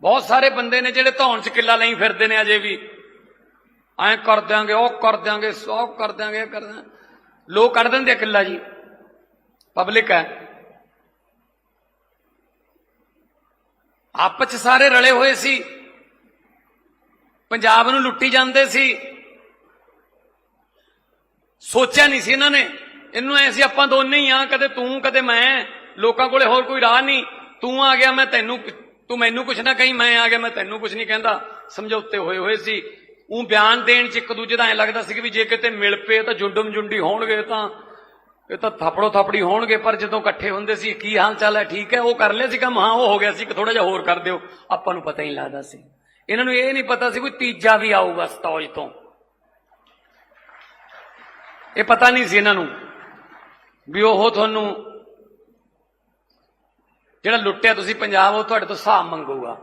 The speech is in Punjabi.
ਬਹੁਤ ਸਾਰੇ ਬੰਦੇ ਨੇ ਜਿਹੜੇ ਧੌਣ ਚ ਕਿੱਲਾ ਲਈ ਫਿਰਦੇ ਨੇ ਅਜੇ ਵੀ। ਐਂ ਕਰ ਦਿਆਂਗੇ, ਉਹ ਕਰ ਦਿਆਂਗੇ, ਸੌ ਕਰ ਦਿਆਂਗੇ, ਇਹ ਕਰ ਲੋਕ ਕੱਢ ਦਿੰਦੇ ਆ ਕਿੱਲਾ ਜੀ। ਪਬਲਿਕ ਹੈ। ਆਪਸ ਚ ਸਾਰੇ ਰਲੇ ਹੋਏ ਸੀ। ਪੰਜਾਬ ਨੂੰ ਲੁੱਟੀ ਜਾਂਦੇ ਸੀ। ਸੋਚਿਆ ਨਹੀਂ ਸੀ ਇਹਨਾਂ ਨੇ। ਇਹਨੂੰ ਐ ਆਪਾਂ ਦੋਨੇ ਹੀ ਆ, ਕਦੇ ਤੂੰ, ਕਦੇ ਮੈਂ। ਲੋਕਾਂ ਕੋਲੇ ਹੋਰ ਕੋਈ ਰਾਹ ਨਹੀਂ। ਤੂੰ ਆ ਗਿਆ, ਮੈਂ ਤੈਨੂੰ ਤੂੰ ਮੈਨੂੰ ਕੁਛ ਨਾ ਕਹੀਂ, ਮੈਂ ਆ ਗਿਆ, ਮੈਂ ਤੈਨੂੰ ਕੁਛ ਨਹੀਂ ਕਹਿੰਦਾ। ਸਮਝੌਤੇ ਹੋਏ ਹੋਏ ਸੀ। ਉਹ ਬਿਆਨ ਦੇਣ ਚ ਇੱਕ ਦੂਜੇ ਦਾ ਐ ਲੱਗਦਾ ਸੀ ਕਿ ਵੀ ਜੇ ਕਿਤੇ ਮਿਲ ਪਏ ਤਾਂ ਜੁੰਡਮ ਜੁੰਡੀ ਹੋਣਗੇ ਤਾਂ, ਇਹ ਤਾਂ ਥਪੜੋ ਥਪੜੀ ਹੋਣਗੇ, ਪਰ ਜਦੋਂ ਇਕੱਠੇ ਹੁੰਦੇ ਸੀ, ਕੀ ਹਾਲ ਚਾਲ ਹੈ? ਠੀਕ ਹੈ, ਉਹ ਕਰ ਲਿਆ ਸੀ ਕੰਮ? ਹਾਂ, ਉਹ ਹੋ ਗਿਆ ਸੀ ਕਿ ਥੋੜਾ ਜਿਹਾ ਹੋਰ ਕਰ ਦਿਓ। ਆਪਾਂ ਨੂੰ ਪਤਾ ਹੀ ਨਹੀਂ ਲੱਗਦਾ ਸੀ। ਇਹਨਾਂ ਨੂੰ ਇਹ ਨਹੀਂ ਪਤਾ ਸੀ ਕੋਈ ਤੀਜਾ ਵੀ ਆਊਗਾ ਸਤੌਜ ਤੋਂ। ਇਹ ਪਤਾ ਨਹੀਂ ਸੀ ਇਹਨਾਂ ਨੂੰ ਵੀ ਉਹ ਤੁਹਾਨੂੰ ਜਿਹੜਾ ਲੁੱਟਿਆ ਤੁਸੀਂ ਪੰਜਾਬ ਉਹ ਤੁਹਾਡੇ ਤੋਂ ਹਿਸਾਬ ਮੰਗੂਗਾ।